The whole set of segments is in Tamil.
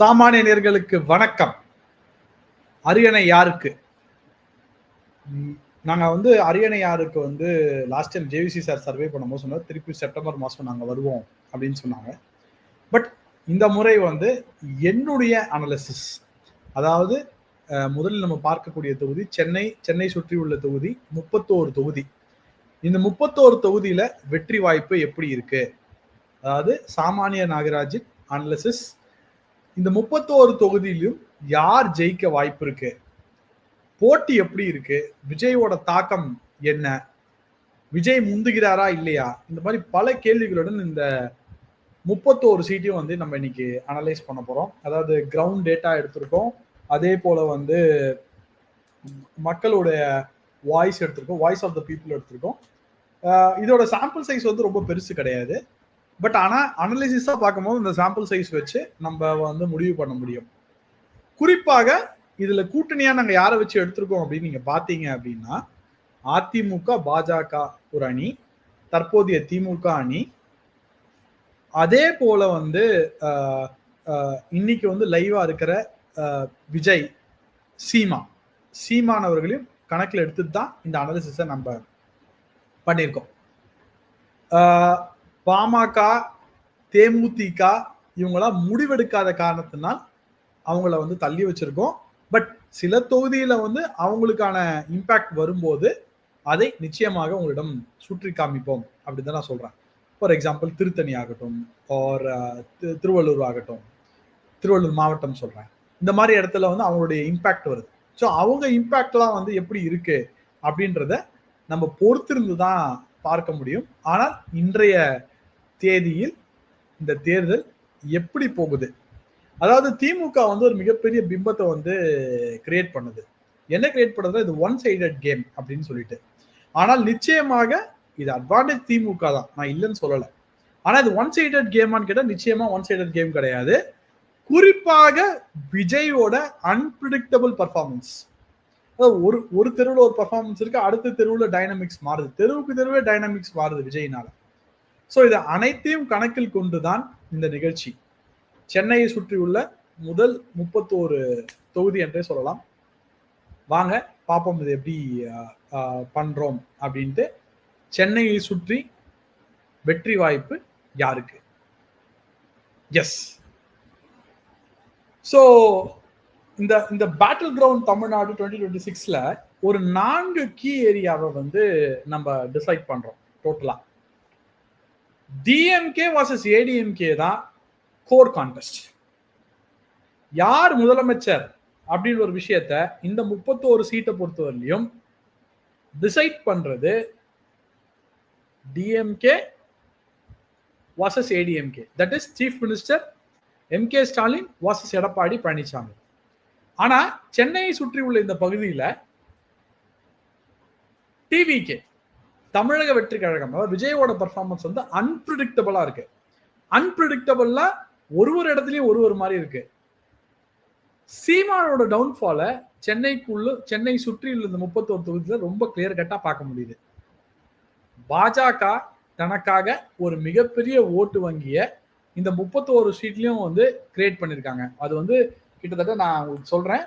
சாமானிய நேர்களுக்கு வணக்கம். அரியணை யாருக்கு? நாங்கள் நாங்க வந்து அரியணை யாருக்கு வந்து last time JVC sir survey பண்ணும்போது சொன்னார் திருப்பி செப்டம்பர் மாசம் நாங்க வருவோம் அப்படின்னு சொன்னாங்க. பட் இந்த முறை வந்து என்னுடைய அனலிசிஸ் அதாவது முதலில் நம்ம பார்க்கக்கூடிய தொகுதி சென்னை சென்னை சுற்றி உள்ள தொகுதி முப்பத்தோரு தொகுதி. இந்த முப்பத்தோரு தொகுதியில வெற்றி வாய்ப்பு எப்படி இருக்கு? அதாவது சாமானிய நாகராஜின் அனலிசிஸ் இந்த முப்பத்தோரு தொகுதியிலும் யார் ஜெயிக்க வாய்ப்பு இருக்கு? போட்டி எப்படி இருக்கு? விஜயோட தாக்கம் என்ன? விஜய் முந்துகிறாரா இல்லையா? இந்த மாதிரி பல கேள்விகளுடன் இந்த முப்பத்தோரு சீட்டையும் வந்து நம்ம இன்னைக்கு அனலைஸ் பண்ண போறோம். அதாவது கிரவுண்ட் டேட்டா எடுத்திருக்கோம். அதே போல வந்து மக்களுடைய வாய்ஸ் எடுத்திருக்கோம். வாய்ஸ் ஆஃப் த பீப்புள் எடுத்திருக்கோம். இதோட சாம்பிள் சைஸ் வந்து ரொம்ப பெருசு கிடையாது. பட் ஆனா அனலிசிஸா பார்க்கும்போது இந்த சாம்பிள் சைஸ் வச்சு நம்ம வந்து முடிவு பண்ண முடியும். குறிப்பாக இதுல கூட்டணியா நாங்க யாரை வச்சு எடுத்திருக்கோம் அப்படின்னு நீங்க பாத்தீங்க அப்படின்னா அதிமுக பாஜக ஒரு அணி தற்போதைய திமுக அணி. அதே போல வந்து இன்னைக்கு வந்து லைவா இருக்கிற விஜய் சீமா. சீமானவர்களையும் கணக்கில் எடுத்துட்டு தான் இந்த அனாலிசிஸை நம்ம பண்ணியிருக்கோம். பாமக தேமுதிக இவங்களாம் முடிவெடுக்காத காரணத்தினால் அவங்கள வந்து தள்ளி வச்சிருக்கோம். பட் சில தொகுதியில வந்து அவங்களுக்கான இம்பாக்ட் வரும்போது அதை நிச்சயமாக உங்களிடம் சுற்றி காமிப்போம் அப்படின்னு தான் நான் சொல்றேன். ஃபார் எக்ஸாம்பிள் திருத்தணி ஆகட்டும் ஆர் திருவள்ளூர் ஆகட்டும் திருவள்ளூர் மாவட்டம் சொல்றேன். இந்த மாதிரி இடத்துல வந்து அவங்களுடைய இம்பாக்ட் வருது. ஸோ அவங்க இம்பாக்ட்லாம் வந்து எப்படி இருக்கு அப்படின்றத நம்ம பொறுத்திருந்து தான் பார்க்க முடியும். ஆனால் இன்றைய தேதியில் இந்த தேர்தல் எப்படி போகுது? அதாவது திமுக வந்து ஒரு மிகப்பெரிய பிம்பத்தை வந்து கிரியேட் பண்ணுது. என்ன கிரியேட் பண்ணுதுன்னா இது ஒன் சைடட் கேம் அப்படின்னு சொல்லிட்டு. ஆனால் நிச்சயமாக இது அட்வான்டேஜ் திமுக தான். நான் இல்லைன்னு சொல்லலை. ஆனால் இது ஒன் சைடட் கேமான்னு கேட்டால் நிச்சயமா ஒன் சைடட் கேம் கிடையாது. குறிப்பாக விஜயோட அன்பிரிடிக்டபிள் பர்ஃபார்மன்ஸ் ஒரு ஒரு தெருவில் ஒரு பர்ஃபார்மன்ஸ் இருக்கு அடுத்த தெருவில் டைனமிக்ஸ் மாறுது. தெருவுக்கு தெருவே டைனமிக்ஸ் மாறுது விஜய்னால. ஸோ இதை அனைத்தையும் கணக்கில் கொண்டுதான் இந்த நிகழ்ச்சி. சென்னையை சுற்றியுள்ள முதல் முப்பத்தோரு தொகுதி என்றே சொல்லலாம். வாங்க பார்ப்போம் இது எப்படி பண்றோம் அப்படின்ட்டு. சென்னையை சுற்றி வெற்றி வாய்ப்பு யாருக்கு? எஸ் ஸோ இந்த இந்த battle ground Tamil Nadu twenty twenty சிக்ஸில் ஒரு நான்கு கீ ஏரியாவை வந்து நம்ம டிசைட் பண்ணுறோம் டோட்டலாக டிஎம்கே வாசஸ் ஏடிஎம்கே தான் கோர் கான்டெஸ்ட் யார் முதலமைச்சர் அப்படின்னு ஒரு விஷயத்த இந்த முப்பத்தோரு சீட்டை பொறுத்தவரையிலையும் டிசைட் பண்றது DMK versus ADMK that is chief minister M K Stalin versus Edappadi Palaniswami. ஆனா சென்னையை சுற்றி உள்ள இந்த பகுதியில் டிவிகே தமிழக வெற்றி கழகம் அதாவது விஜயோட பர்ஃபார்மன்ஸ் வந்து அன்பிரிடிக்டபிளா இருக்கு. அன்பிரிடிக்டபிளா ஒரு ஒரு இடத்துலயும் ஒரு ஒரு மாதிரி இருக்கு. சீமானோட டவுன்ஃபால சென்னைக்குள்ள சென்னை சுற்றியுள்ள இந்த முப்பத்தோரு தொகுதியில ரொம்ப கிளியர் கட்டா பார்க்க முடியுது. பாஜக தனக்காக ஒரு மிகப்பெரிய ஓட்டு வங்கிய இந்த முப்பத்தோரு சீட்லயும் வந்து கிரியேட் பண்ணிருக்காங்க. அது வந்து கிட்டத்தட்ட நான் சொல்றேன்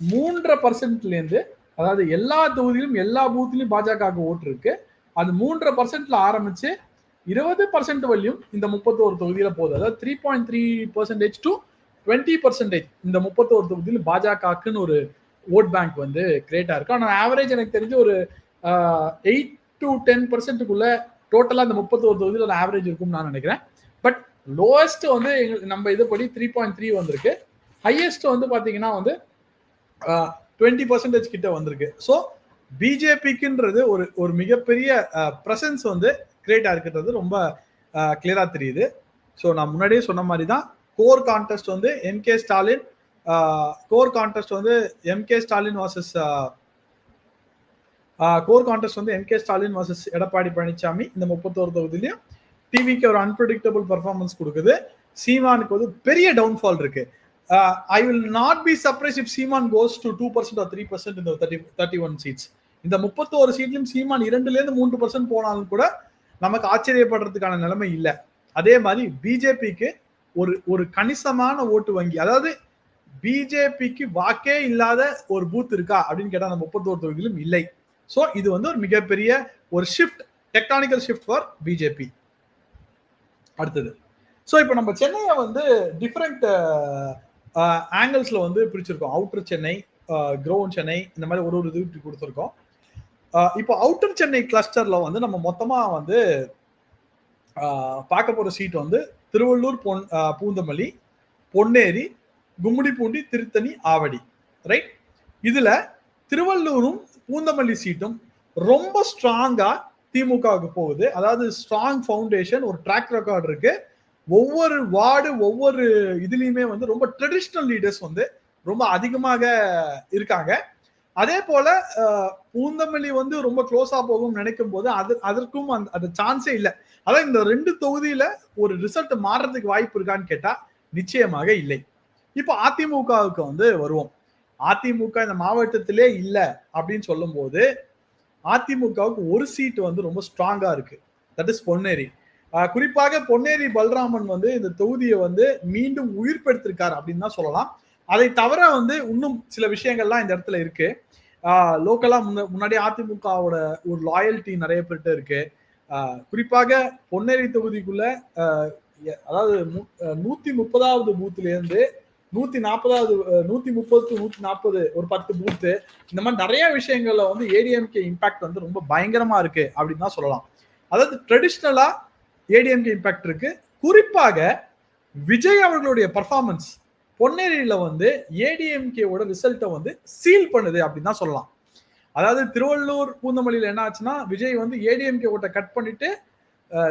மூன்றரை பர்சன்ட்லேருந்து அதாவது எல்லா தொகுதியிலும் எல்லா பூத்திலும் பாஜகவுக்கு ஓட்டு இருக்கு. அது மூன்றரை பர்சன்ட்ல ஆரம்பிச்சு இருபது பர்சன்ட் வரையும் இந்த முப்பத்தோரு தொகுதியில போகுது. அதாவது three point three percentage to twenty percentage இந்த முப்பத்தோரு தொகுதியில் பாஜகக்குன்னு ஒரு ஓட் பேங்க் வந்து கிரியேட் ஆயிருக்கு ஆனால் ஆவரேஜ் எனக்கு தெரிஞ்சு ஒரு எயிட் டு டென் பர்சன்ட்டுக்குள்ள டோட்டலாக இந்த முப்பத்தோரு தொகுதியில் ஒரு ஆவரேஜ் இருக்கும்னு நான் நினைக்கிறேன். பட் லோவஸ்ட் வந்து எங்களுக்கு நம்ம இதுபடி த்ரீ பாயிண்ட் த்ரீ வந்திருக்கு. ஹையஸ்ட் வந்து பார்த்தீங்கன்னா வந்து டுவெண்ட்டி பர்சன்டேஜ் கிட்ட வந்திருக்கு. ஸோ பிஜேபிக்குன்றது ஒரு ஒரு மிகப்பெரிய ப்ரெசன்ஸ் வந்து கிரியேட் ஆகிருக்கிறது ரொம்ப கிளியராக தெரியுது. ஸோ நான் முன்னாடியே சொன்ன மாதிரி தான் கோர் கான்டெஸ்ட் வந்து எம்கே ஸ்டாலின் கோர் கான்டெஸ்ட் வந்து MK Stalin versus core contest வந்து எம்கே ஸ்டாலின் வாசஸ் எடப்பாடி பழனிசாமி இந்த முப்பத்தோரு தொகுதியிலையும் டிவிக்கு ஒரு அன்பிரடிக்டபிள் பர்ஃபார்மன்ஸ் கொடுக்குது. சீமானுக்கு வந்து பெரிய டவுன்ஃபால் இருக்குது I will not be surprise if Seeman goes to two percent or three percent இந்த தேர்ட்டி தேர்ட்டி ஒன் சீட்ஸ் இந்த முப்பத்தோரு சீட்லையும் சீமான் இரண்டுலேருந்து மூன்று பர்சன்ட் போனாலும் கூட நமக்கு ஆச்சரியப்படுறதுக்கான நிலைமை இல்லை. அதே மாதிரி பிஜேபிக்கு ஒரு ஒரு கணிசமான ஓட்டு வங்கி அதாவது பிஜேபிக்கு வாக்கே இல்லாத ஒரு பூத் இருக்கா அப்படின்னு கேட்டால் அந்த முப்பத்தோரு தொகுதியிலும் இல்லை. ஸோ இது வந்து ஒரு மிகப்பெரிய ஒரு shift tectonical shift for BJP அடுத்தது. ஸோ இப்போ நம்ம சென்னையை வந்து டிஃப்ரெண்ட் ஆங்கிள்ஸில் வந்து பிரிச்சிருக்கோம். அவுட்டர் சென்னை க்ரௌண்ட் சென்னை இந்த மாதிரி ஒரு ஒரு இது கொடுத்துருக்கோம். இப்போ அவுட்டர் சென்னை கிளஸ்டரில் வந்து நம்ம மொத்தமாக வந்து பார்க்க போகிற சீட் வந்து திருவள்ளூர் பொன் பூந்தமல்லி பொன்னேரி கும்மிடிப்பூண்டி திருத்தணி ஆவடி. ரைட் இதில் திருவள்ளூரும் பூந்தமல்லி சீட்டும் ரொம்ப ஸ்ட்ராங்காக திமுகவுக்கு போகுது. அதாவது ஸ்ட்ராங் ஃபவுண்டேஷன் ஒரு ட்ராக் ரெக்கார்ட் இருக்குது ஒவ்வொரு வார்டு ஒவ்வொரு இதுலயுமே வந்து ரொம்ப ட்ரெடிஷ்னல் லீடர்ஸ் வந்து ரொம்ப அதிகமாக இருக்காங்க. அதே போல பூந்தமல்லி வந்து ரொம்ப க்ளோஸா போகும் நினைக்கும் போது அது அதற்கும் அந்த அந்த சான்ஸே இல்லை. அதான் இந்த ரெண்டு தொகுதியில ஒரு ரிசல்ட் மாறுறதுக்கு வாய்ப்பு இருக்கான்னு கேட்டா நிச்சயமாக இல்லை. இப்போ அதிமுகவுக்கு வந்து வருவோம். அதிமுக இந்த மாவட்டத்திலே இல்லை அப்படின்னு சொல்லும் போது அதிமுகவுக்கு ஒரு சீட் வந்து ரொம்ப ஸ்ட்ராங்கா இருக்கு. That is Ponneri. குறிப்பாக பொன்னேரி பல்ராமன் வந்து இந்த தொகுதியை வந்து மீண்டும் உயிர்ப்பெடுத்திருக்காரு அப்படின்னு தான் சொல்லலாம். அதை தவிர வந்து இன்னும் சில விஷயங்கள்லாம் இந்த இடத்துல இருக்கு. லோக்கலா முன்ன முன்னாடி அதிமுகவோட ஒரு லாயல்ட்டி நிறைய பேர்கிட்ட இருக்கு. குறிப்பாக பொன்னேரி தொகுதிக்குள்ள அதாவது நூத்தி முப்பதாவது பூத்துல இருந்து நூத்தி நாற்பதாவது நூத்தி முப்பது நூத்தி நாற்பது ஒரு பத்து பூத்து இந்த மாதிரி நிறைய விஷயங்கள்ல வந்து ஏடிஎம்கே இம்பாக்ட் வந்து ரொம்ப பயங்கரமா இருக்கு அப்படின்னு தான் சொல்லலாம். அதாவது ட்ரெடிஷ்னலா ஏடிஎம்கே இம்பாக்ட் இருக்கு. குறிப்பாக விஜய் அவர்களுடைய பர்ஃபார்மன்ஸ் பொன்னேரியில வந்து ஏடிஎம்கேவோட ரிசல்ட்டை வந்து சீல் பண்ணுது அப்படின்னு தான் சொல்லலாம். அதாவது திருவள்ளூர் பூந்தமல்லியில் என்ன ஆச்சுன்னா விஜய் வந்து ஏடிஎம்கே ஓட்டை கட் பண்ணிட்டு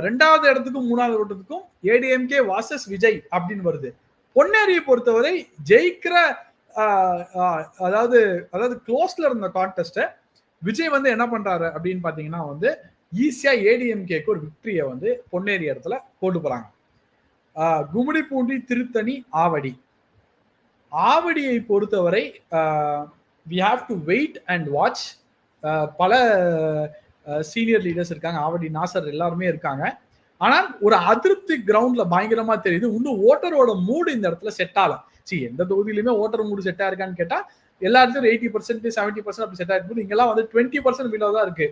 ரெண்டாவது இடத்துக்கும் மூணாவது ஓட்டத்துக்கும் ஏடிஎம்கே வாசஸ் விஜய் அப்படின்னு வருது. பொன்னேரியை பொறுத்தவரை ஜெயிக்கிற அதாவது அதாவது க்ளோஸ்ல இருந்த கான்டெஸ்ட்டை விஜய் வந்து என்ன பண்றாரு அப்படின்னு பாத்தீங்கன்னா வந்து ஈஸியா ஏடிஎம்கேக்கு ஒரு விக்டரியை வந்து பொன்னேரி இடத்துல கொண்டு போறாங்க. கும்மிடி பூண்டி திருத்தணி ஆவடி. ஆவடியை பொறுத்தவரை we have to wait and watch பல சீனியர் லீடர்ஸ் இருக்காங்க. ஆவடி நாசர் எல்லாருமே இருக்காங்க. ஆனால் ஒரு அதிருப்தி கிரவுண்ட்ல பயங்கரமா தெரியுது. இன்னும் ஓட்டரோட மூடு இந்த இடத்துல செட் ஆகல. சி எந்த தொகுதியிலுமே ஓட்டர் மூடு செட் ஆயிருக்கான்னு கேட்டா எல்லா இடத்துலையும் எயிட்டி பர்சன்ட் செவன்ட்டி பர்சன்ட் அப்படி செட் ஆயிருக்கும் இங்கெல்லாம் வந்து டுவெண்ட்டி பர்சன்ட் பிலோ தான் இருக்கு.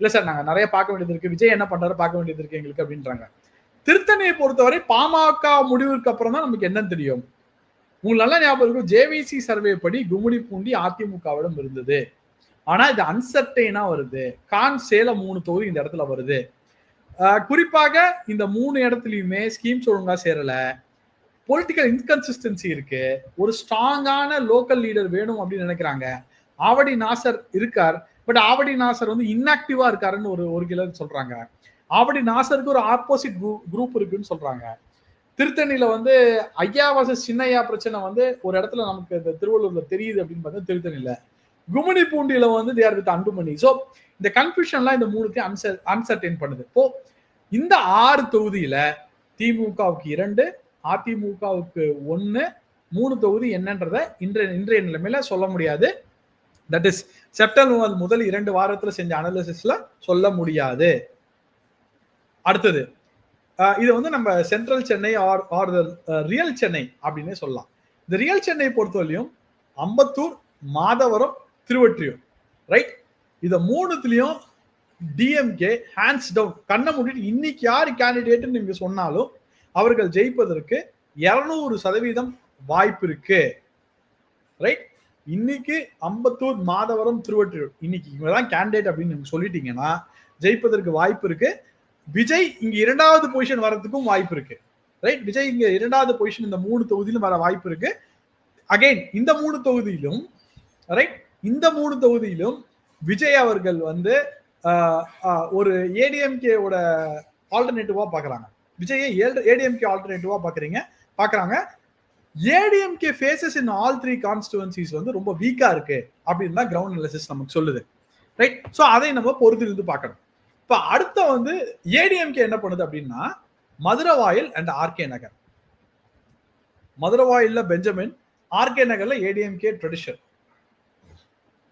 இல்ல சார் நாங்க நிறைய பார்க்க வேண்டியது இருக்கு. விஜய் என்ன பண்றாரு பார்க்க வேண்டியது இருக்கு எங்களுக்கு அப்படின்றாங்க. திருத்தணியை பொறுத்தவரை பாமக முடிவுக்கு அப்புறம் தான் நமக்கு என்னன்னு தெரியும். உங்களுக்கு நல்லா ஞாபகம் இருக்கும் ஜேவிசி சர்வே படி கும்மிடி பூண்டி அதிமுகவிடம் இருந்தது. ஆனா இது அன்சர்டைனா வருது. கான் சேலம் மூணு தொகுதி இந்த இடத்துல வருது. குறிப்பாக இந்த மூணு இடத்துலயுமே ஸ்கீம்ஸ் ஒழுங்கா சேரல. பொலிட்டிக்கல் இன்கன்சிஸ்டன்சி இருக்கு. ஒரு ஸ்ட்ராங்கான லோக்கல் லீடர் வேணும் அப்படின்னு நினைக்கிறாங்க. ஆவடி நாசர் இருக்கார். பட் ஆவடி நாசர் வந்து இன்ஆக்டிவா இருக்காருன்னு ஒரு ஒரு கிலர் சொல்றாங்க. ஆவடி நாசருக்கு ஒரு ஆப்போசிட் குரூப் இருக்குன்னு சொல்றாங்க. திருத்தணியில வந்து ஐயா வசஸ் சின்னையா பிரச்சனை வந்து ஒரு இடத்துல நமக்கு இந்த திருவள்ளூர்ல தெரியுது அப்படின்னு பார்த்தா திருத்தணியில. கும்மிடி பூண்டியில வந்து தேர் வித் அன்புமணி ஸோ இந்த கன்ஃபியூஷன்லாம் இந்த மூணுத்தையும் அன்சர் அன்சர்டைன் பண்ணுது. இப்போ இந்த ஆறு தொகுதியில திமுகவுக்கு இரண்டு அதிமுகவுக்கு ஒன்னு மூணு தொகுதி என்னன்றத இன்றைய இன்றைய நிலைமையில சொல்ல முடியாது. தட் இஸ் செப்டம்பர் முதல் இரண்டு வாரத்துல செஞ்ச அனாலிசிஸ்ல சொல்ல முடியாது. அடுத்தது இது வந்து நம்ம central Chennai R R real Chennai அப்படின்னே சொல்லலாம். இந்த ரியல் சென்னை பொறுத்தவரையும் அம்பத்தூர் மாதவரம் திருவற்றியூர் ரைட் இத மூணுத்திலையும் டிஎம்கே ஹேண்ட்ஸ் டவுன் கண்ணை மூடிட்டு இன்னைக்கு யார் கேண்டிடேட்னு நீங்க சொன்னாலும் அவர்கள் ஜெயிப்பதற்கு இருநூறு சதவீதம் வாய்ப்பு இருக்கு. ரைட் இன்னைக்கு அம்பத்தூர் மாதவரம் திருவற்றியூர். இன்னைக்கு இவங்கதான் கேண்டிடேட் அப்படின்னு நீங்க சொல்லிட்டீங்கன்னா ஜெயிப்பதற்கு வாய்ப்பு இருக்கு. விஜய் இங்க இரண்டாவது பொசிஷன் வர்றதுக்கும் வாய்ப்பு இருக்கு. ரைட் விஜய் இங்க இரண்டாவது பொசிஷன் இந்த மூணு தொகுதியிலும் வர வாய்ப்பு இருக்கு. அகைன் இந்த மூணு தொகுதியிலும் ரைட் இந்த மூணு தொகுதியிலும் விஜய் அவர்கள் வந்து ஒரு ஏடிஎம்கேவோட ஆல்டர்னேட்டிவா பாக்குறாங்க. விஜயை ஏடிஎம்கே ஆல்டர்னேட்டிவா பாக்குறீங்க பாக்குறாங்க. ADMK faces in all three constituencies வந்து ரொம்ப வீக்கா இருக்கு அப்படின்னு தான் கிரவுண்ட் அனாலிசிஸ் நமக்கு சொல்லுது. ரைட் ஸோ அதை நம்ம பொறுத்திருந்து பார்க்கணும். இப்போ அடுத்த வந்து ஏடிஎம்கே என்ன பண்ணுது அப்படின்னா மதுரவாயில் அண்ட் ஆர்கே நகர். மதுரவாயில்ல பெஞ்சமின் ஆர்கே நகர்ல ADMK tradition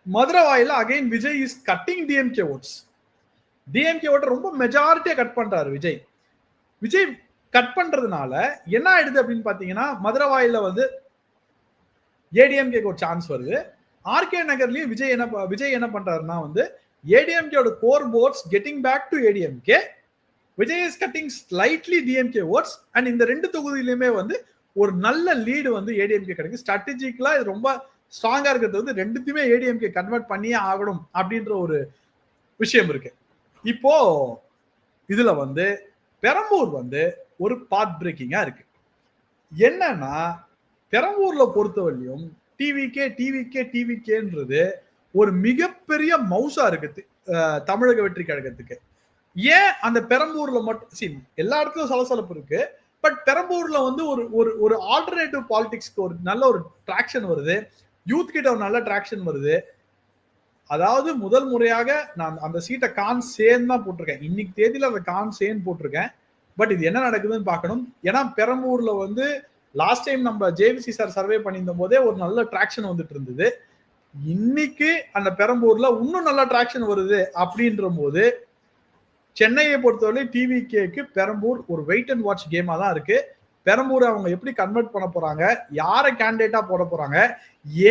மதுரவாயில again Vijay is cutting DMK votes DMK ஓட்ட ரொம்ப மெஜாரிட்டியா கட் பண்றாரு விஜய். விஜய் கட் பண்றதுனால என்ன ஆயிடுது அப்படின்னு பாத்தீங்கன்னா மதுரவாயில வந்து ஏடிஎம்கேக்கு ஒரு சான்ஸ் வருது. ஆர்கே நகர்லயும் விஜய் என்ன ப- விஜய் என்ன பண்றாருன்னா வந்து ஏடிஎம்கேயோட core votes getting back to ADMK Vijay is cutting slightly DMK votes and இந்த ரெண்டு தொகுதியிலுமே வந்து ஒரு நல்ல லீடு வந்து ஏடிஎம்கே கிடைக்கும் ஸ்ட்ராட்டஜிக்கலா இது ரொம்ப ஸ்ட்ராங்கா இருக்கிறது வந்து ரெண்டுத்தையுமே ஏடிஎம்கே கன்வெர்ட் பண்ணியே ஆகணும் அப்படின்ற ஒரு விஷயம் இருக்கு. இப்போ இதுல வந்து பெரம்பூர் வந்து ஒரு பாத் பிரேக்கிங்கா இருக்கு. என்னன்னா பெரம்பூர்ல பொறுத்தவரையும் டிவிகே டிவிகே டிவிகேன்றது ஒரு மிகப்பெரிய மவுசா இருக்கு தமிழக வெற்றி கழகத்துக்கு. ஏன் அந்த பெரம்பூர்ல மட்டும் சி எல்லா இடத்துலயும் சலசலப்பு இருக்கு பட் பெரம்பூர்ல வந்து ஒரு ஒரு ஒரு ஆல்டர்னேட்டிவ் பாலிடிக்ஸ்க்கு ஒரு நல்ல ஒரு ட்ராக்ஷன் வருது யூத் கிட்ட ஒரு நல்ல ட்ராக்ஷன் வருது. அதாவது முதல் முறையாக நான் அந்த சீட்டை கான் சேன் தான் போட்டிருக்கேன். இன்னைக்கு தேதியில அந்த கான் சேன் போட்டிருக்கேன். பட் இது என்ன நடக்குதுன்னு பார்க்கணும். ஏன்னா பெரம்பூர்ல வந்து லாஸ்ட் டைம் நம்ம ஜேவிசி சார் சர்வே பண்ணியிருந்த போதே ஒரு நல்ல ட்ராக்ஷன் வந்துட்டு இருந்தது. இன்னைக்கு அந்த பெரம்பூர்ல இன்னும் நல்ல ட்ராக்ஷன் வருது அப்படின்ற போது சென்னையை பொறுத்தவரை டிவி கேக்கு பெரம்பூர் ஒரு வெயிட் அண்ட் வாட்ச் கேமா தான் இருக்கு. பெரம்பூரை அவங்க எப்படி கன்வெர்ட் பண்ண போறாங்க யாரை கேண்டிடேட்டா போட போறாங்க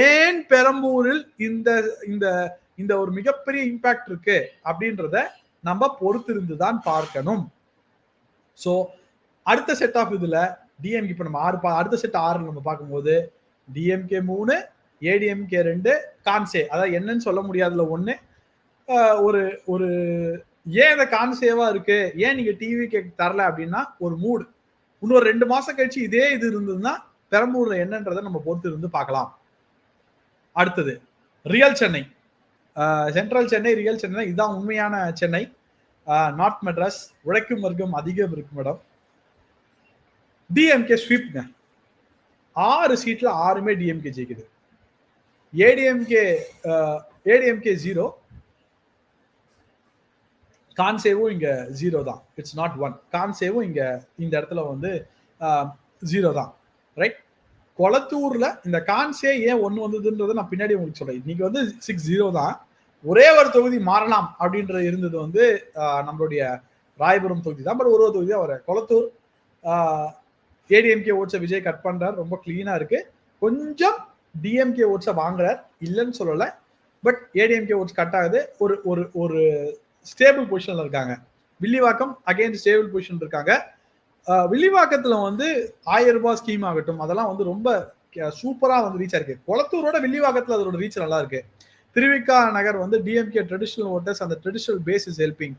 ஏன் பெரம்பூரில் இந்த இந்த இந்த ஒரு மிகப்பெரிய இம்பாக்ட் இருக்கு அப்படின்றத நம்ம பொறுத்திருந்து தான் பார்க்கணும். ஸோ அடுத்த செட் ஆஃப் இதுல டிஎம்கே இப்போ நம்ம ஆறு பா- அடுத்த செட் ஆறு நம்ம பார்க்கும்போது டிஎம்கே மூணு ஏடிஎம்கே ரெண்டு கான்சே அதாவது என்னன்னு சொல்ல முடியாதுல ஒண்ணு. ஒரு ஒரு ஏன் இந்த கான்சேவா இருக்கு? ஏன் நீங்க டிவி கேக் தரல அப்படின்னா ஒரு மூடு இன்னொரு ரெண்டு மாசம் கழிச்சு இதே இது இருந்ததுன்னா பெரம்பூர்ல என்னன்றதை நம்ம பொறுத்து இருந்து பார்க்கலாம். அடுத்தது real Chennai central Chennai real Chennai இதுதான் உண்மையான சென்னை நார்த் மெட்ராஸ் உழைக்கும் வர்க்கம் அதிகம் இருக்கும் இடம் டிஎம்கே ஸ்வீப்ங்க ஆறு சீட்ல ஆறுமே டிஎம்கே ஜெயிக்குது. ஏடிஎம்கே ஏடிஎம்கே ஜீரோ கான்சேவும் இங்க ஜீரோ தான். இட்ஸ் நாட் ஒன் கான்சேவும் இங்க இந்த இடத்துல வந்து ஜீரோ தான். ரைட் கொளத்தூர்ல இந்த கான்சே ஏன் ஒன்னு வந்ததுன்றதை நான் பின்னாடி உங்களுக்கு சொல்றேன். இன்னைக்கு வந்து சிக்ஸ் ஜீரோ தான். ஒரே ஒரு தொகுதி மாறலாம் அப்படின்றது இருந்தது வந்து நம்மளுடைய ராயபுரம் தொகுதி தான். பட் ஒரு ஒரு தொகுதி அவர் கொளத்தூர் ஏடிஎம்கே ஓட்ஸை விஜய் கட் பண்ணுறார் ரொம்ப கிளீனாக இருக்கு. கொஞ்சம் டிஎம்கே ஓட்ஸை வாங்குறார். இல்லைன்னு சொல்லலை. பட் ஏடிஎம்கே ஓட்ஸ் கட் ஆகுது. ஒரு ஒரு ஒரு ஸ்டேபிள் பொசிஷனில் இருக்காங்க. வில்லிவாக்கம் அகெயின் ஸ்டேபிள் பொசிஷன் இருக்காங்க. வில்லிவாக்கத்தில் வந்து ஆயிரம் ரூபாய் ஸ்கீம் ஆகட்டும். அதெல்லாம் வந்து ரொம்ப சூப்பராக வந்து ரீச் ஆயிருக்கு குளத்தூரோட வில்லிவாக்கத்தில் அதோட ரீச் நல்லா இருக்கு. திருவிக்கா நகர் வந்து டிஎம்கே ட்ரெடிஷ்னல் ஓட்டர்ஸ் அந்த ட்ரெடிஷனல் பேஸ் இஸ் ஹெல்பிங்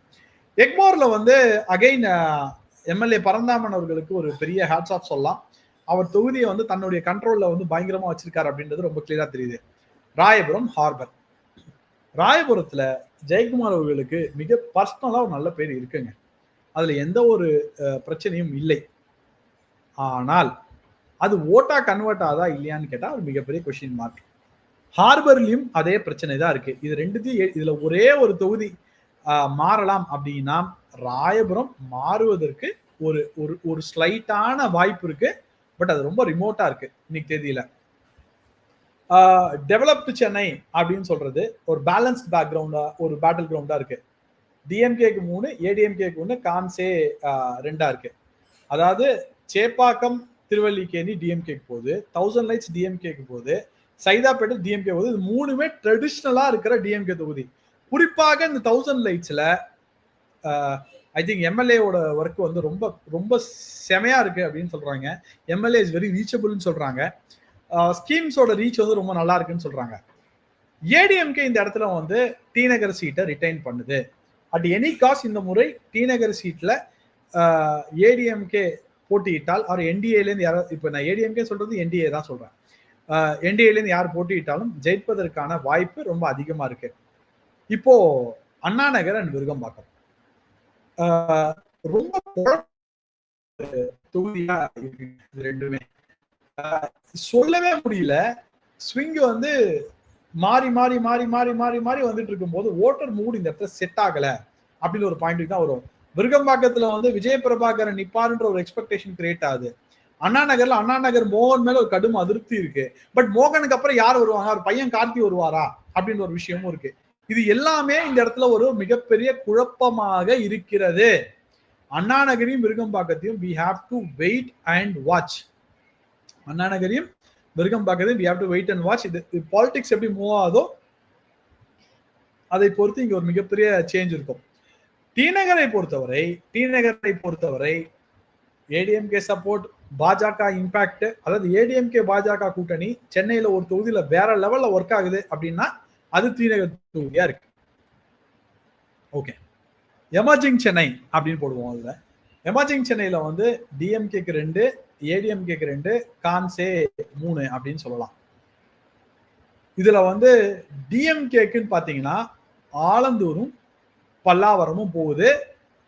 எக்மோர்ல வந்து அகைன் எம்எல்ஏ பரந்தாமன் அவர்களுக்கு ஒரு பெரிய ஹேட்ஸ் ஆஃப் சொல்லலாம். அவர் தொகுதியை வந்து தன்னுடைய கண்ட்ரோல்ல வந்து பயங்கரமா வச்சிருக்காரு அப்படின்றது ரொம்ப கிளியரா தெரியுது. ராயபுரம் ஹார்பர் ராயபுரத்துல ஜெயக்குமார் அவர்களுக்கு மிக பர்சனலா ஒரு நல்ல பேர் இருக்குங்க. அதுல எந்த ஒரு பிரச்சனையும் இல்லை. ஆனால் அது ஓட்டா கன்வெர்ட் ஆதா இல்லையான்னு கேட்டால் ஒரு மிகப்பெரிய கொஷின் மார்க் ஹார்பர்லயும் அதே பிரச்சனை தான் இருக்கு. இது ரெண்டுத்தையும் இதுல ஒரே ஒரு தொகுதி மாறலாம் அப்படின்னா ராயபுரம் மாறுவதற்கு ஒரு ஒரு ஒரு ஸ்லைட்டான வாய்ப்பு இருக்கு. பட் அது ரொம்ப ரிமோட்டா இருக்கு இன்னைக்கு தேதியில. டெவலப்டு சென்னை அப்படின்னு சொல்றது ஒரு பேலன்ஸ்ட் பேக்ரவுண்டா ஒரு பேட்டில் கிரவுண்டா இருக்கு டிஎம்கேக்கு மூணு ஏடிஎம்கேக்கு ஒன்று கான்சே ரெண்டா இருக்கு. அதாவது சேப்பாக்கம் திருவல்லிக்கேணி டிஎம்கேக்கு போகுது தௌசண்ட் லைட்ஸ் டிஎம்கேக்கு போகுது. சைதாப்பேட்டை டிஎம்கே தொகுதி. இது மூணுமே ட்ரெடிஷ்னலா இருக்கிற டிஎம்கே தொகுதி. குறிப்பாக இந்த தௌசண்ட் லைட்ஸ்ல ஐ திங்க் எம்எல்ஏவோட ஒர்க் வந்து ரொம்ப ரொம்ப செமையா இருக்கு அப்படின்னு சொல்றாங்க. எம்எல்ஏ இஸ் வெரி ரீச்சபிள்னு சொல்றாங்க. ஸ்கீம்ஸோட ரீச் வந்து ரொம்ப நல்லா இருக்குன்னு சொல்றாங்க. ஏடிஎம்கே இந்த இடத்துல வந்து டி நகர் சீட்டை ரிட்டைன் பண்ணுது. அட் எனி காஸ்ட் இந்த முறை டி நகர் சீட்ல ஏடிஎம்கே போட்டியிட்டால் அவர் என்டிஏலேருந்து யாராவது இப்போ நான் ஏடிஎம்கே சொல்றது என்டிஏ தான் சொல்றேன். என்டிஏலேருந்து யார் போட்டியிட்டாலும் ஜெயிப்பதற்கான வாய்ப்பு ரொம்ப அதிகமா இருக்கு. இப்போ அண்ணா நகர் அண்ட் விருகம்பாக்கம். ஆஹ் ரொம்ப தொகுதியா இருக்கு ரெண்டுமே. ஆஹ் சொல்லவே முடியல. ஸ்விங் வந்து மாறி மாறி மாறி மாறி மாறி மாறி வந்துட்டு இருக்கும்போது ஓட்டர் மூடு இந்த இடத்துல செட் ஆகல அப்படின்னு ஒரு பாயிண்ட் தான் வரும். விருகம்பாக்கத்துல வந்து விஜய பிரபாகரன் நிப்பாருன்ற ஒரு எக்ஸ்பெக்டேஷன் கிரியேட் ஆகுது. அண்ணா நகர்ல அண்ணா நகர் மோகன் மேல ஒரு கடும் அதிருப்தி இருக்கு. பட் மோகனுக்கு அப்புறம் யார் வருவாங்க? அவர் பையன் கார்த்தி வருவாரா? அப்படின்னு ஒரு விஷயமும் இருக்கு. இது எல்லாமே இந்த இடத்துல ஒரு மிகப்பெரிய குழப்பமாக இருக்கிறது. அண்ணா நகரையும் விருகம்பாக்கத்தையும் we have to wait and watch Anna நகரையும் விருகம்பாக்கத்தையும் we have to wait and watch இது பாலிடிக்ஸ் எப்படி மூவ் ஆகுதோ அதை பொறுத்து இங்க ஒரு மிகப்பெரிய சேஞ்ச் இருக்கும். டி நகரை பொறுத்தவரை டி நகரை பொறுத்தவரை ஏடிஎம்கே சப்போர்ட் பாஜக இம்பாக்ட் அதாவது ஏடிஎம்கே பாஜக கூட்டணி சென்னையில ஒரு தொகுதியில வேற லெவல்ல ஒர்க் ஆகுது அப்படின்னா அது டி தொகுதியா இருக்கு. ஓகே எமர்ஜிங் சென்னை அப்படின்னு போடுவோம் அதுல. எமர்ஜிங் சென்னையில வந்து டிஎம்கேக்கு ரெண்டு ஏடிஎம்கேக்கு ரெண்டு கான்சே மூணு அப்படின்னு சொல்லலாம். இதுல வந்து டிஎம்கேக்குன்னு பாத்தீங்கன்னா ஆலந்தூரும் பல்லாவரமும் போகுது.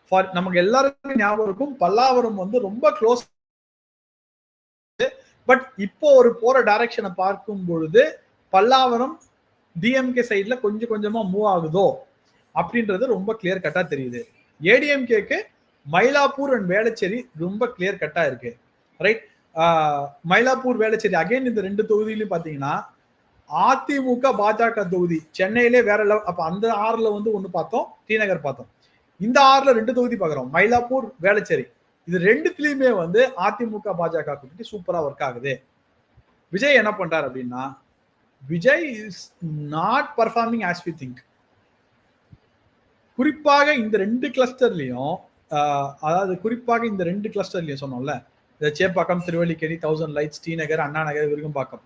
ஃபார் நமக்கு எல்லாருக்கும் ஞாபகம் இருக்கும் பல்லாவரம் வந்து ரொம்ப க்ளோஸ் பட் இப்போ ஒரு போற டைரக்ஷனை பார்க்கும் பொழுது பல்லாவரம் டிஎம்கே சைட்ல கொஞ்சம் கொஞ்சமா மூவ் ஆகுதோ அப்படின்றது ரொம்ப கிளியர் கட்டா தெரியுது. ஏடிஎம்கேக்கு மயிலாப்பூர் அண்ட் வேளச்சேரி ரொம்ப கிளியர் கட்டா இருக்கு. ரைட் மயிலாப்பூர் வேளச்சேரி அகைன் இந்த ரெண்டு தொகுதியிலும் பாத்தீங்கன்னா அதிமுக பாஜக தொகுதி சென்னையிலே வேற லெவல் அப்ப அந்த ஆறுல வந்து ஒண்ணு பார்த்தோம் டி நகர் பார்த்தோம். இந்த ஆறுல ரெண்டு தொகுதி பாக்குறோம் மயிலாப்பூர் வேளச்சேரி. இது ரெண்டுத்திலயுமே வந்து அதிமுக பாஜக கூட்டணி சூப்பரா ஒர்க் ஆகுது. விஜய் என்ன பண்றாரு அப்படின்னா Vijay is not performing as we think குறிப்பாக இந்த ரெண்டு கிளஸ்டர்லயும் அதாவது குறிப்பாக இந்த ரெண்டு கிளஸ்டர்லயும் சொன்னோம்ல இந்த சேப்பாக்கம் திருவள்ளிக்கேணி தௌசண்ட் லைட்ஸ் ஸ்ரீநகர் நகர் அண்ணா நகர் விருகம்பாக்கம்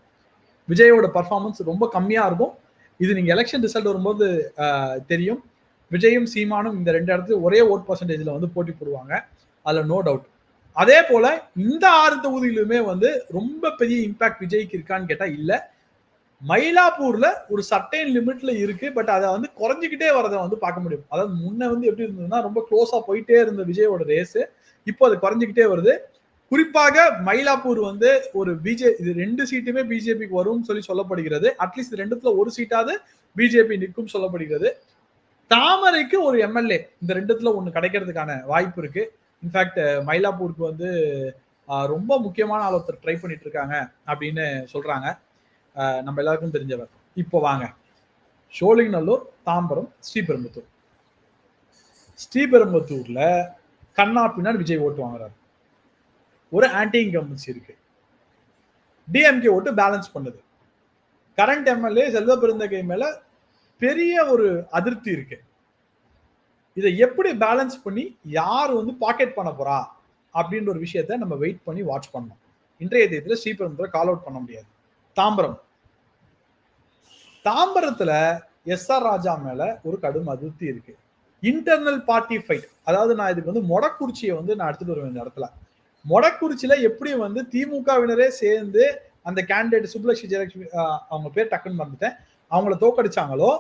விஜயோட பர்ஃபார்மன்ஸ் ரொம்ப கம்மியா இருக்கும். இது நீங்க எலெக்ஷன் ரிசல்ட் வரும்போது தெரியும். விஜயும் சீமானும் இந்த ரெண்டு இடத்துல ஒரே ஓட் பர்சன்டேஜ்ல வந்து போட்டி போடுவாங்க. அதுல நோ டவுட் அதே போல இந்த ஆறு தொகுதியிலுமே வந்து ரொம்ப பெரிய இம்பாக்ட் விஜய்க்கு இருக்கான்னு கேட்டா இல்ல. மயிலாப்பூர்ல ஒரு சர்டைன் லிமிட்ல இருக்கு பட் அதை வந்து குறைஞ்சிக்கிட்டே வரதை வந்து பார்க்க முடியும். அதாவது முன்ன வந்து எப்படி இருந்ததுன்னா ரொம்ப க்ளோஸா போயிட்டே இருந்த விஜயோட ரேஸ் இப்போ அது குறைஞ்சிக்கிட்டே வருது. குறிப்பாக மயிலாப்பூர் வந்து ஒரு பிஜே இது ரெண்டு சீட்டுமே பிஜேபிக்கு வரும்னு சொல்லி சொல்லப்படுகிறது. அட்லீஸ்ட் ரெண்டுத்துல ஒரு சீட்டாவது பிஜேபி நிற்கும் சொல்லப்படுகிறது. தாமரைக்கு ஒரு எம்எல்ஏ இந்த ரெண்டுத்துல ஒண்ணு கிடைக்கிறதுக்கான வாய்ப்பு இருக்கு. இன்ஃபேக்ட் மயிலாப்பூருக்கு வந்து ரொம்ப முக்கியமான ஆள் ஒருத்தர் ட்ரை பண்ணிட்டு இருக்காங்க அப்படின்னு சொல்றாங்க. நம்ம எல்லாருக்கும் தெரிஞ்சவர். இப்போ வாங்க. சோழிங்கநல்லூர் தாம்பரம் ஸ்ரீபெரும்புத்தூர். ஸ்ரீபெரும்புத்தூர்ல கண்ணா பின்னாடி விஜய் ஓட்டு வாங்குறாரு. ஒரு ஆன்டி இன்கம்பன்சி இருக்கு. டிஎம்கே ஓட்டு பேலன்ஸ் பண்ணுது. கரண்ட் எம்எல்ஏ செல்வ பெருந்தகை மேல பெரிய ஒரு அதிருப்தி இருக்கு. இதை எப்படி பேலன்ஸ் பண்ணி யார் வந்து பாக்கெட் பண்ண போறா அப்படின்ற ஒரு விஷயத்த நம்ம வெயிட் பண்ணி வாட்ச் பண்ணோம் இன்றைய தேதியில ஸ்ரீபெரும்புரை கால் அவுட் பண்ண முடியாது. தாம்பரம். தாம்பரத்துல எஸ் ஆர் ராஜா மேல ஒரு கடும் அதிருப்தி இருக்கு. இன்டர்னல் பார்ட்டி ஃபைட் அதாவது நான் இதுக்கு வந்து மொடக்குறிச்சியை வந்து நான் எடுத்துட்டு வருவேன் இந்த இடத்துல. மொடக்குறிச்சியில எப்படி வந்து திமுகவினரே சேர்ந்து அந்த கேண்டிடேட் சுப்லட்சுமி ஜெயலட்சுமி அவங்க பேர் டக்குன்னு வந்துட்டேன் அவங்கள தோக்கடிச்சாங்களோ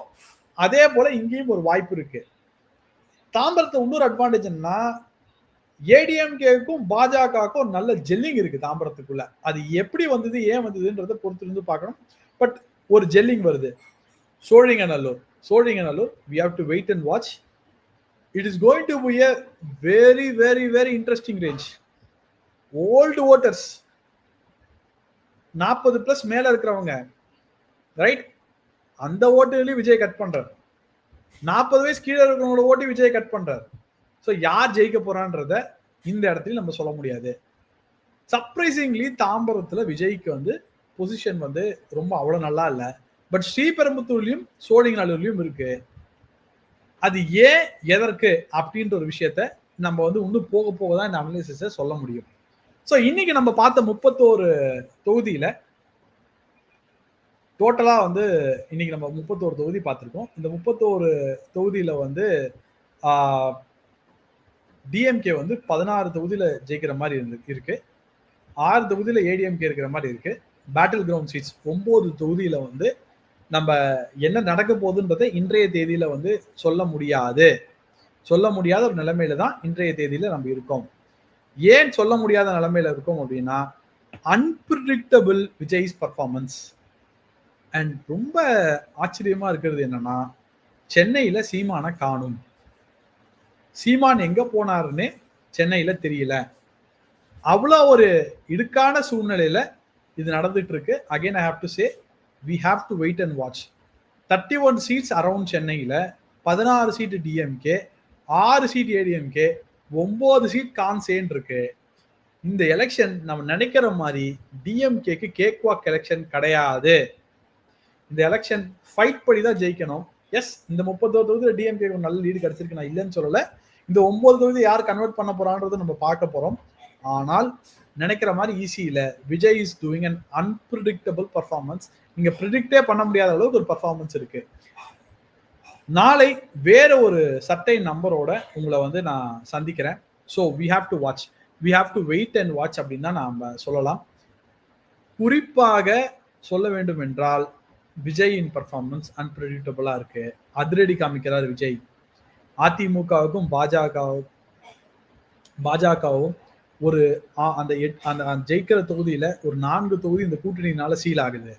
அதே போல இங்கேயும் ஒரு வாய்ப்பு இருக்கு. தாம்பரத்தை இன்னொரு அட்வான்டேஜ்னா ஏடிஎம்கேக்கும் பாஜகவுக்கும் நல்ல ஜெல்லிங் இருக்கு தாம்பரத்துக்குள்ள. அது எப்படி வந்தது ஏன் வந்ததுன்றத பொறுத்திருந்து பார்க்கணும். பட் ஒரு ஜெல்லிங் வருது. Sholinganallur Sholinganallur we have to wait and watch it is going to be a very very very interesting range old voters நாற்பது பிளஸ் மேல இருக்கிறவங்க ரைட் அந்த ஓட்டுகளையும் விஜய் கட் பண்றாரு. நாற்பது வயசு கீழே இருக்கிறவங்களோட ஓட்டி விஜய் கட் பண்றாரு. ஸோ யார் ஜெயிக்க போறான்றத இந்த இடத்துல நம்ம சொல்ல முடியாது. சர்ப்ரைசிங்லி தாம்பரத்துல விஜய்க்கு வந்து பொசிஷன் வந்து ரொம்ப அவ்வளோ நல்லா இல்லை. பட் ஸ்ரீபெரும்புத்தூர்லயும் சோழிங்கநல்லூர்லயும் இருக்கு. அது ஏன் எதற்கு அப்படின்ற ஒரு விஷயத்த நம்ம வந்து இன்னும் போக போக தான் இந்த அனலிசிஸை சொல்ல முடியும். ஸோ இன்னைக்கு நம்ம பார்த்த முப்பத்தோரு தொகுதியில டோட்டலாக வந்து இன்னைக்கு நம்ம முப்பத்தோரு தொகுதி பார்த்துருக்கோம். இந்த முப்பத்தோரு தொகுதியில் வந்து டிஎம்கே வந்து பதினாறு தொகுதியில் ஜெயிக்கிற மாதிரி இருந்து இருக்கு. ஆறு தொகுதியில் ஏடிஎம்கே இருக்கிற மாதிரி இருக்கு. பேட்டில் கிரவுண்ட் சீட்ஸ் ஒம்பது தொகுதியில் வந்து நம்ம என்ன நடக்க போகுதுன்றதை இன்றைய தேதியில் வந்து சொல்ல முடியாது. சொல்ல முடியாத ஒரு நிலைமையில தான் இன்றைய தேதியில் நம்ம இருக்கோம். ஏன் சொல்ல முடியாத நிலைமையில இருக்கோம் அப்படின்னா அன்பிரிடிக்டபிள் விஜய்ஸ் பர்ஃபார்மன்ஸ் அண்ட் ரொம்ப ஆச்சரியமா இருக்கிறது என்னன்னா சென்னையில சீமான காணும். சீமான் எங்க போனாருன்னு சென்னையில தெரியல. அவ்வளோ ஒரு இடுக்கான சூழ்நிலையில இது நடந்துட்டு இருக்கு again I have to say we have to wait and watch thirty one seats around சென்னையில பதினாறு சீட்டு டிஎம்கே ஆறு சீட் ஏடிஎம்கே ஒன்பது சீட் கான்சேன் இருக்கு. இந்த எலெக்ஷன் நம்ம நினைக்கிற மாதிரி டிஎம்கேக்கு கேக் வாக் எலெக்ஷன் கிடையாது. இந்த எலெக்ஷன் ஃபைட் பண்ணி தான் ஜெயிக்கணும். எஸ் இந்த முப்பத்தோரு தொகுதியில டிஎம்கே ஒரு நல்ல லீடு கிடைச்சிருக்கு நான் இல்லைன்னு சொல்லல. இந்த ஒன்பது தொகுதி யார் கன்வெர்ட் பண்ண போறான்றது நம்ம பார்க்க போறோம். ஆனால் நினைக்கிற மாதிரி ஈஸி இல்லை. Vijay is doing an unpredictable performance நீங்க ப்ரிடிக்டே பண்ண முடியாத அளவுக்கு ஒரு பர்ஃபார்மன்ஸ் இருக்கு. நாளை வேற ஒரு சட்டை நம்பரோட உங்களை வந்து நான் சந்திக்கிறேன். So we have to watch we have to wait and watch அப்படின்னு தான் நாம் சொல்லலாம். குறிப்பாக சொல்ல வேண்டும் என்றால் விஜயின் பர்ஃபார்மன்ஸ் அன்பிரடிக்டபுளாக இருக்கு. அதிரடி காமிக்கிறார் விஜய். அதிமுகவுக்கும் பாஜகவும் பாஜகவும் ஒரு அந்த அந்த ஜெயிக்கிற தொகுதியில ஒரு நான்கு தொகுதி இந்த கூட்டணியினால சீல் ஆகுது.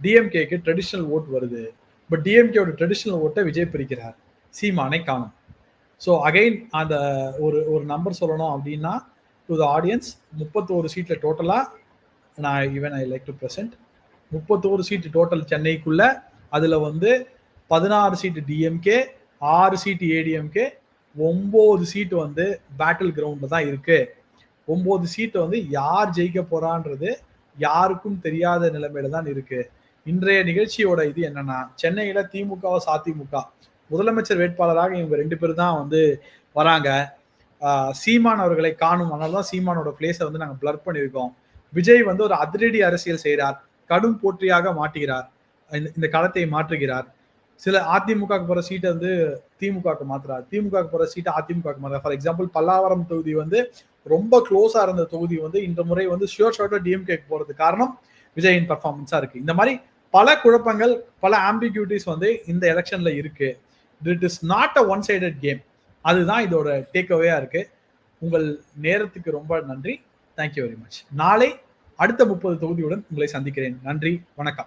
டிஎம்கேக்கு ட்ரெடிஷ்னல் ஓட் வருது. பட் டிஎம்கேவோட ட்ரெடிஷ்னல் ஓட்டை விஜய் பிரிக்கிறார். சீமானை காணும். ஸோ அகைன் அந்த ஒரு ஒரு நம்பர் சொல்லணும் அப்படின்னா டு த ஆடியன்ஸ் முப்பத்தோரு சீட்டில் டோட்டலாக நான் even I like to present முப்பத்தோரு சீட்டு டோட்டல் சென்னைக்குள்ள அதில் வந்து பதினாறு சீட்டு டிஎம்கே ஆறு சீட்டு ஏடிஎம்கே ஒம்பது சீட்டு வந்து பேட்டில் கிரவுண்டில் தான் இருக்கு. ஒம்பது சீட்டு வந்து யார் ஜெயிக்க போறான்றது யாருக்கும் தெரியாத நிலைமையில தான் இருக்கு. இன்றைய நிகழ்ச்சியோட இது என்னன்னா சென்னையில திமுக அதிமுக முதலமைச்சர் வேட்பாளராக இவங்க ரெண்டு பேரும் தான் வந்து வராங்க. சீமான் அவர்களை காணும். அதனால தான் சீமானோட பிளேஸை வந்து நாங்கள் பிளர் பண்ணியிருக்கோம். விஜய் வந்து ஒரு அதிரடி அரசியல் செய்கிறார் கடும் போற்றியாக மாட்டுகிறார். இந்த களத்தை மாற்றுகிறார். சில அதிமுக போற சீட்டை வந்து திமுக மாத்துறாரு. திமுக போற சீட்டை அதிமுக மாத்துறாரு. ஃபார் எக்ஸாம்பிள் பல்லாவரம் தொகுதி வந்து ரொம்ப க்ளோஸா இருந்த தொகுதி வந்து இந்த முறை வந்து ஷியோர் ஷார்ட்டா டிஎம்கே போறது காரணம் விஜயின் பர்ஃபார்மன்ஸா இருக்கு. இந்த மாதிரி பல குழப்பங்கள் பல ஆம்பிகியூட்டிஸ் வந்து இந்த எலெக்ஷன்ல இருக்கு. It is not a one sided game அதுதான் இதோட டேக் அவேயா இருக்கு. உங்கள் நேரத்துக்கு ரொம்ப நன்றி. தேங்க்யூ வெரி மச் நாளை அடுத்த முப்பது தொகுதியுடன் உங்களை சந்திக்கிறேன். நன்றி வணக்கம்.